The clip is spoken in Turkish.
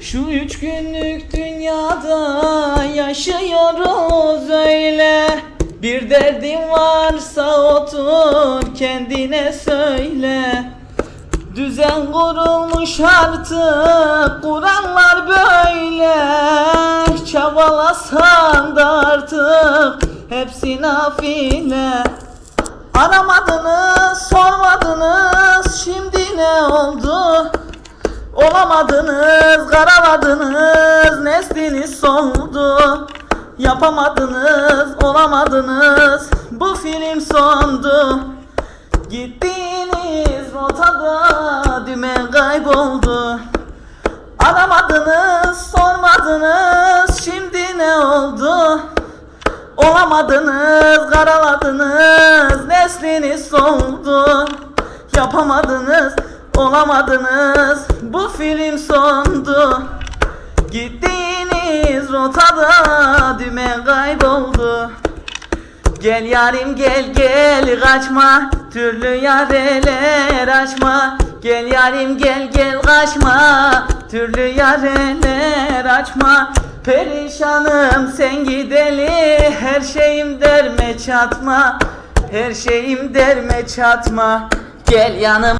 Şu üç günlük dünyada yaşıyoruz öyle. Bir derdin varsa otur kendine söyle. Düzen kurulmuş artık Kurallar böyle. Çabalasan da artık Hepsi nafile Aramadınız sormadınız Şimdi ne oldu Olamadınız karaladınız Nesliniz soldu. Yapamadınız olamadınız Bu film sondu. Gittiğiniz rotada dümen kayboldu. Aramadınız, sormadınız, şimdi ne oldu? Olamadınız, karaladınız, nesliniz soldu. Yapamadınız, olamadınız, bu film sondu. Gittiğiniz rotada dümen kayboldu. Gel yarim gel gel kaçma. Türlü yareler açma Gel yarim gel gel kaçma. Türlü yareler açma Perişanım sen gideli. Her şeyim derme çatma. Her şeyim derme çatma. Gel yanım